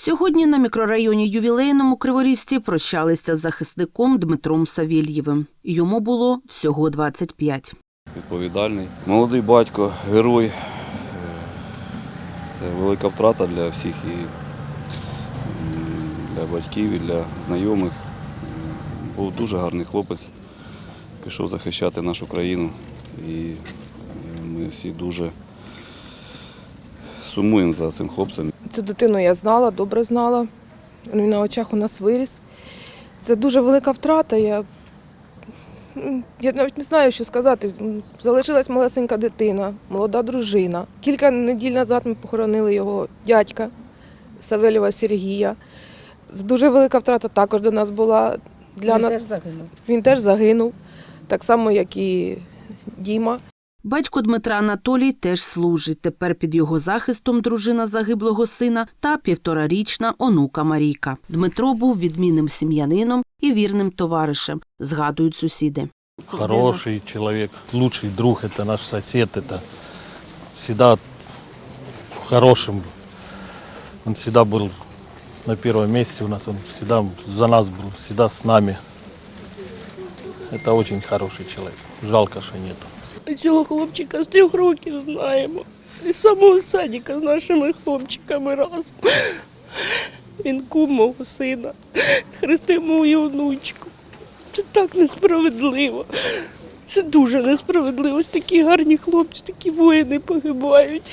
Сьогодні на мікрорайоні ювілейному Криворізці прощалися з захисником Дмитром Савєльєвим. Йому було всього 25. відповідальний. Молодий батько, герой. Е, Це велика втрата для всіх і для батьків, і для знайомих. Е, Був дуже гарний хлопець, пішов захищати нашу країну. І е, ми всі дуже сумуємо за цим хлопцем. Цю дитину я знала, добре знала. Він на очах у нас виріс. Це дуже велика втрата. Я, я навіть не знаю, що сказати. Залишилась малесенька дитина, молода дружина. Кілька неділь назад ми похоронили його дядька Савельєва Сергія. Це Дуже велика втрата також до нас була. Для Він на- теж загинув. Він теж загинув, так само, як і Діма. Батько Дмитра Анатолій теж служить. Тепер під його захистом дружина загиблого сина та півторарічна онука Марійка. Дмитро був відмінним сім'янином і вірним товаришем, згадують сусіди. Хороший человек, лучший друг, это наш сосед, это всегда хорошим. Он всегда был на первом месте у нас, он всегда за нас был, всегда с нами. Это очень хороший человек. Жалко, что нет. Цього хлопчика з трьох років знаємо. Із самого садика з нашими хлопчиками разом. Він кум мого сина, хрестив мою онучку. Це так несправедливо. Це дуже несправедливо. Такі гарні хлопці, такі воїни погибають.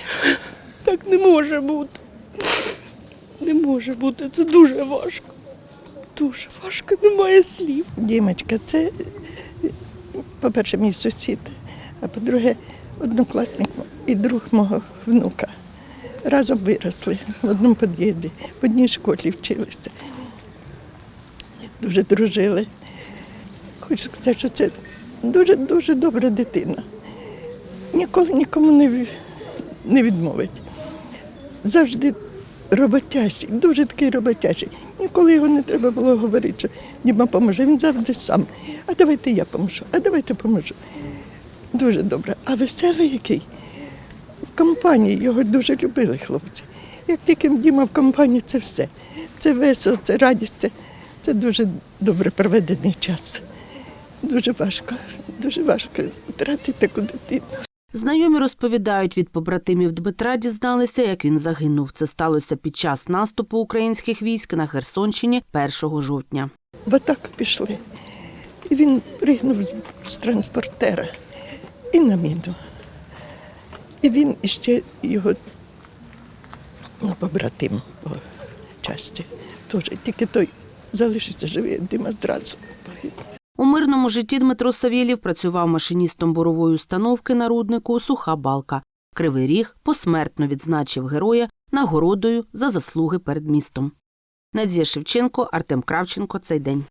Так не може бути. Не може бути. Це дуже важко. Дуже важко, немає слів. Дімочка, це, по-перше, мій сусід, а по-друге, однокласник і друг мого внука. Разом виросли в одному під'їзді, в одній школі вчилися. Дуже дружили. Хочу сказати, що це дуже-дуже добра дитина. Ніколи нікому не, не відмовить. Завжди роботящий, дуже такий роботящий. Ніколи його не треба було говорити, що Діма поможе. Він завжди сам. А давайте я поможу, а давайте поможу. Дуже добре. А веселий який? В компанії його дуже любили хлопці. Як тільки Діма в компанії, це все. Це весело, це радість, це, це дуже добре проведений час. Дуже важко, дуже важко втратити таку дитину. Знайомі розповідають, від побратимів Дмитра дізналися, як він загинув. Це сталося під час наступу українських військ на Херсонщині 1 жовтня. в атаку пішли. І він пригнув з- з транспортера і на міну. І він іще його ну, побратим по часті. Теж. Тільки той залишився живий, Дима зразу погиб. У мирному житті Дмитро Савєлєв працював машиністом бурової установки на руднику Суха Балка. Кривий Ріг посмертно відзначив героя нагородою за заслуги перед містом. Надія Шевченко, Артем Кравченко. Цей день.